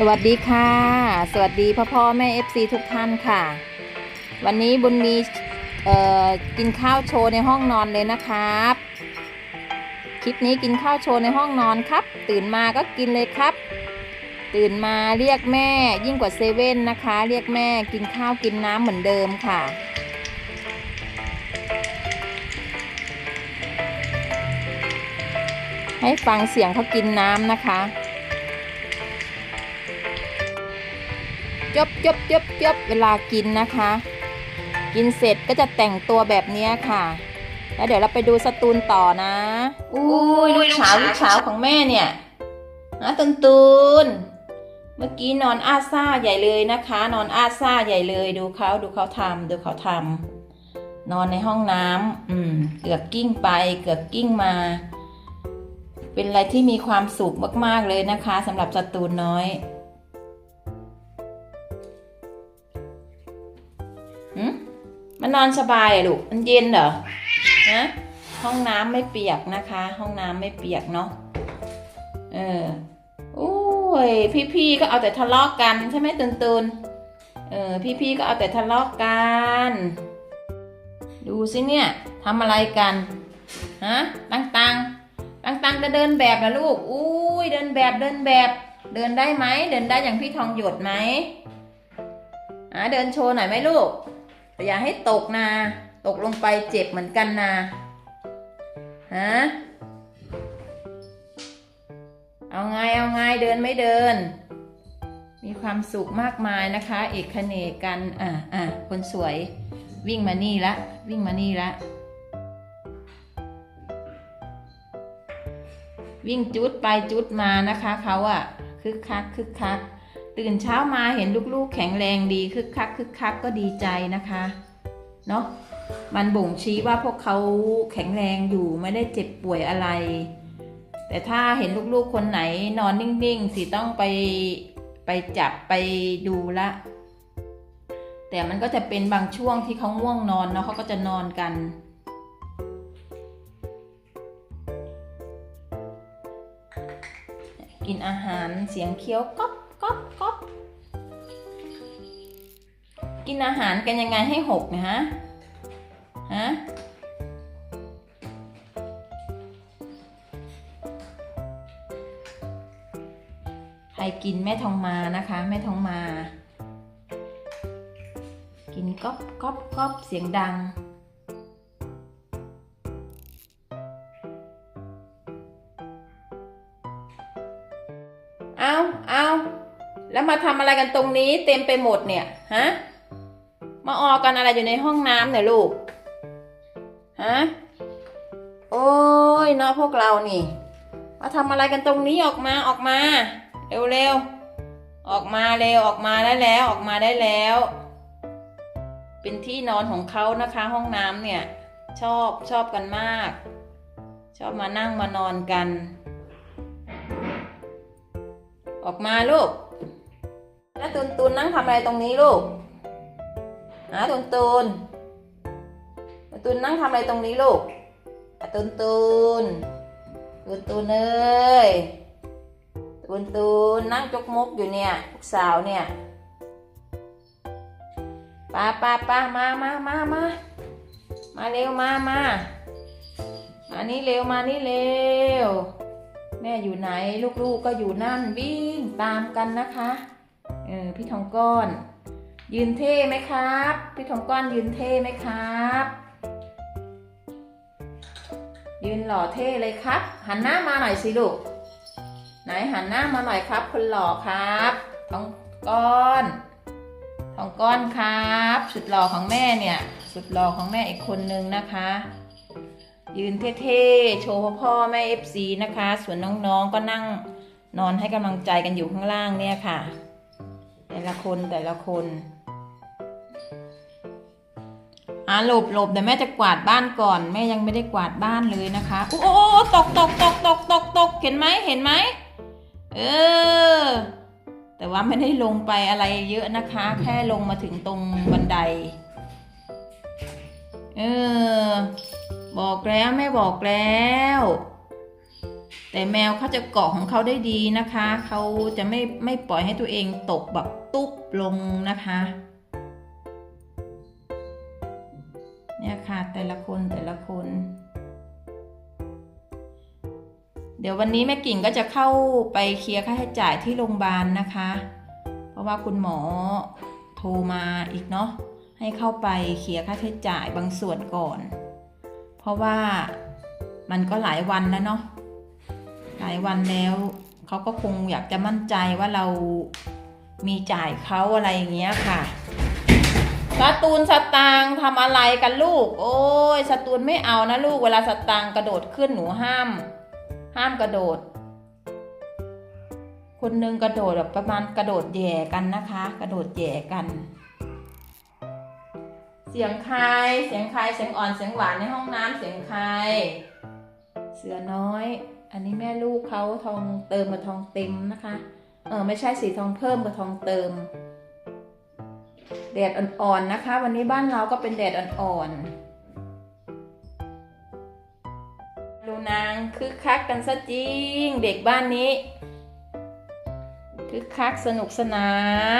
สวัสดีค่ะ สวัสดีพ่อพ่อแม่ FC ทุกท่านค่ะ วันนี้บุญมีเออกินข้าวโชว์ในห้องนอนเลยนะครับ คลิปนี้กินข้าวโชว์ในห้องนอนครับ ตื่นมาก็กินเลยครับ ตื่นมาเรียกแม่ยิ่งกว่าเซเว่นนะคะ เรียกแม่กินข้าวกินน้ำเหมือนเดิมค่ะให้ฟังเสียงเขากินน้ำนะคะ จบจบจบจบเวลากินนะคะ กินเสร็จก็จะแต่งตัวแบบเนี้ยค่ะ แล้วเดี๋ยวเราไปดูสตูนต่อนะอุ้ยลูกเช้าลูกเช้าของแม่เนี่ยนะตุนตุนเมื่อกี้นอนอาซ่าใหญ่เลยนะคะ นอนอาซ่าใหญ่เลยดูเขาดูเขาทำดูเขาทำนอนในห้องน้ำอืมเกือบกิ้งไปเกือบกิ้งมา เป็นอะไรที่มีความสุขมากๆเลยนะคะสำหรับสตูนน้อย มันนอนสบายอะลูก มันเย็นเหรอฮะห้องน้ำไม่เปียกนะคะ ห้องน้ำไม่เปียกเนาะ เออโอ้ย พี่ๆก็เอาแต่ทะเลาะกกันใช่ไหมตุนตุนเออ พี่ๆก็เอาแต่ทะเลาะกกัน ดูสิเนี่ยทำอะไรกัน ฮะ ตังตังตังตังจะเดินแบบนะลูก อุ้ย เดินแบบ เดินแบบ เดินได้ไหม เดินได้อย่างพี่ทองหยดไหมอะเดินโชว์หน่อยไหมลูก อย่าให้ตกนะ ตกลงไปเจ็บเหมือนกันนะฮะเอาไงเอาไงเดินไม่เดิน มีความสุขมากมายนะคะ เอกเนกกันอะอะคนสวยวิ่งมานี่ละ วิ่งมานี่ละวิ่งจุดไปจุดมานะคะเขาอะคึกคักคึกคัก ตื่นเช้ามาเห็นลูกๆ แข็งแรงดีคึกคักคึกคักก็ดีใจนะคะเนาะมันบ่งชี้ว่าพวกเขาแข็งแรงอยู่ไม่ได้เจ็บป่วยอะไร แต่ถ้าเห็นลูกๆคนไหนนอนนิ่งๆสิต้องไปไปจับไปดูละ แต่มันก็จะเป็นบางช่วงที่เขาง่วงนอนเนาะเขาก็จะนอนกันกินอาหารเสียงเคี้ยวก๊อบ ก๊อบก๊อบกินอาหารกันยังไงให้หกนะฮะ ฮะ ใครกินแม่ทองมานะคะ แม่ทองมา กินก๊อบก๊อบก๊อบเสียงดัง มาทำอะไรกันตรงนี้ เต็มไปหมดเนี่ยฮะมาออกกันอะไรอยู่ในห้องน้ำเนี่ยลูกฮะโอ้ยเนาะพวกเรานี่ มาทำอะไรกันตรงนี้ออกมาออกมา เร็วเร็วๆออกมาเร็วออกมาได้แล้วออกมาได้แล้ว เป็นที่นอนของเขานะคะ ห้องน้ำเนี่ย ชอบชอบกันมาก ชอบมานั่งมานอนกัน ออกมาลูก แล้วตูนตูนนั่งทำอะไรตรงนี้ลูกหาตูนตูนตูนนั่งทำอะไรตรงนี้ลูกอะตูนตูนตูนตูนเอ้ยตูนตูนนั่งจกมุกอยู่เนี่ยลูกสาวเนี่ยป้าป้าป้ามามามามามาเร็วมามามานี่เร็วมานี่เร็ว แม่อยู่ไหนลูกๆก็อยู่นั่นวิ่งตามกันนะคะ เออพี่ทองก้อน ยืนเท่ไหมครับ พี่ทองก้อนยืนเท่ไหมครับ ยืนหล่อเท่เลยครับ หันหน้ามาหน่อยสิลูกไหนหันหน้ามาหน่อยครับคนหล่อครับทองก้อนทองก้อนครับ สุดหล่อของแม่เนี่ย สุดหล่อของแม่อีกคนนึงนะคะยืนเท่ๆ โชว์พ่อพ่อแม่เอฟซีนะคะ ส่วนน้องๆ ก็นั่งนอนให้กำลังใจกันอยู่ข้างล่างเนี่ยค่ะ แต่ละคนแต่ละคนอ่าหลบหลบเดี๋ยวแม่จะกวาดบ้านก่อน แม่ยังไม่ได้กวาดบ้านเลยนะคะโอ้โอ้โอ้ตกตกตกตกตกตกเห็นไหมเห็นไหมเออ แต่ว่าไม่ได้ลงไปอะไรเยอะนะคะ แค่ลงมาถึงตรงบันได เออ บอกแล้วแม่บอกแล้ว แต่แมวเขาจะเกาะของเขาได้ดีนะคะ เขาจะไม่ไม่ปล่อยให้ตัวเองตกแบบตุ๊บลงนะคะ เนี่ยค่ะแต่ละคนแต่ละคน เดี๋ยววันนี้แม่กิ่งก็จะเข้าไปเคลียร์ค่าใช้จ่ายที่โรงพยาบาลนะคะ เพราะว่าคุณหมอโทรมาอีกเนาะให้เข้าไปเคลียร์ค่าใช้จ่ายบางส่วนก่อน เพราะว่ามันก็หลายวันแล้วเนาะ หลายวันแล้วเขาก็คงอยากจะมั่นใจว่าเรามีจ่ายเขาอะไรอย่างเงี้ยค่ะสตูนสตางทำอะไรกันลูก โอ้ยสตูนไม่เอานะลูกเวลาสตางกระโดดขึ้นหนูห้าม ห้ามกระโดด คนหนึ่งกระโดดแบบประมาณกระโดดแย่กันนะคะ กระโดดแย่กัน เสียงใครเสียงใครเสียงอ่อนเสียงหวานในห้องน้ำเสียงใครเสือน้อย อันนี้แม่ลูกเขาทองเติมกับทองเต็มนะคะ เออไม่ใช่สีทองเพิ่มกับทองเติม แดดอ่อนๆนะคะ วันนี้บ้านเราก็เป็นแดดอ่อนๆดูนางคึกคักกันซะจริง เด็กบ้านนี้คึกคักสนุกสนา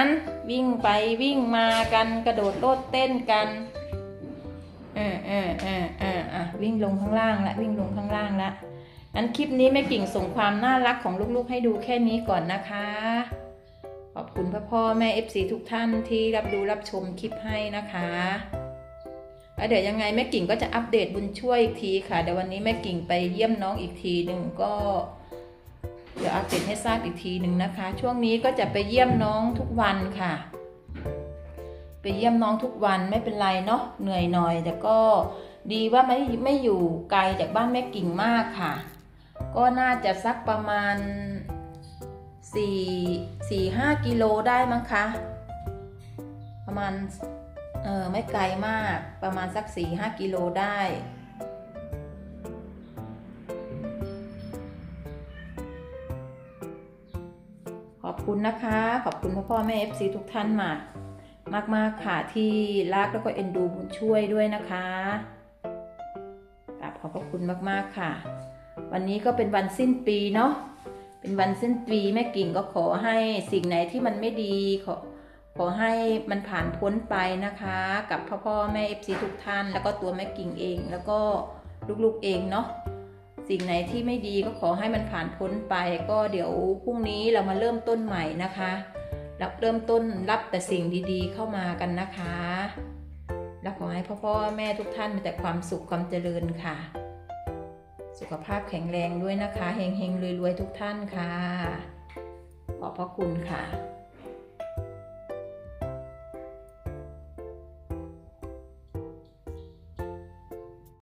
น วิ่งไปวิ่งมากันกระโดดโลดเต้นกันเออเออเออเอออะวิ่งลงข้างล่างละวิ่งลงข้างล่างละ งั้นคลิปนี้แม่กิ่งส่งความน่ารักของลูกๆ ให้ดูแค่นี้ก่อนนะคะ ขอบคุณพ่อพ่อแม่ FC ทุกท่านที่รับดูรับชมคลิปให้นะคะแล้วเดี๋ยวยังไงแม่กิ่งก็จะอัปเดตบุญช่วยอีกทีค่ะ เดี๋ยววันนี้แม่กิ่งไปเยี่ยมน้องอีกทีหนึ่งก็ เดี๋ยวอัปเดตให้ทราบอีกทีหนึ่งนะคะ ช่วงนี้ก็จะไปเยี่ยมน้องทุกวันค่ะ ไปเยี่ยมน้องทุกวันไม่เป็นไรเนาะเหนื่อยหน่อย แต่ก็ดีว่าไม่ไม่อยู่ไกลจากบ้านแม่กิ่งมากค่ะ ก็น่าจะสักประมาณสี่สี่ห้ากิโลได้มั้งคะ ประมาณ เออไม่ไกลมากประมาณสักสี่ห้ากิโลได้ ขอบคุณนะคะ ขอบคุณพ่อพ่อแม่ FC ทุกท่านมากมากมากๆค่ะที่รักแล้วก็เอ็นดูบุญช่วยด้วยนะคะกราบขอบพระคุณมาก ๆ ค่ะ วันนี้ก็เป็นวันสิ้นปีเนาะเป็นวันสิ้นปีแม่กิ่งก็ขอให้สิ่งไหนที่มันไม่ดีขอขอให้มันผ่านพ้นไปนะคะ กับพ่อพ่อแม่ FC ทุกท่าน แล้วก็ตัวแม่กิ่งเองแล้วก็ลูกๆเองเนาะสิ่งไหนที่ไม่ดีก็ขอให้มันผ่านพ้นไป ก็เดี๋ยวพรุ่งนี้เรามาเริ่มต้นใหม่นะคะรับเริ่มต้นรับแต่สิ่งดีๆเข้ามากันนะคะ และขอให้พ่อพ่อแม่ทุกท่านมีแต่ความสุขความเจริญค่ะ สุขภาพแข็งแรงด้วยนะคะเฮงๆรวยๆทุกท่านค่ะ ขอบพระคุณค่ะ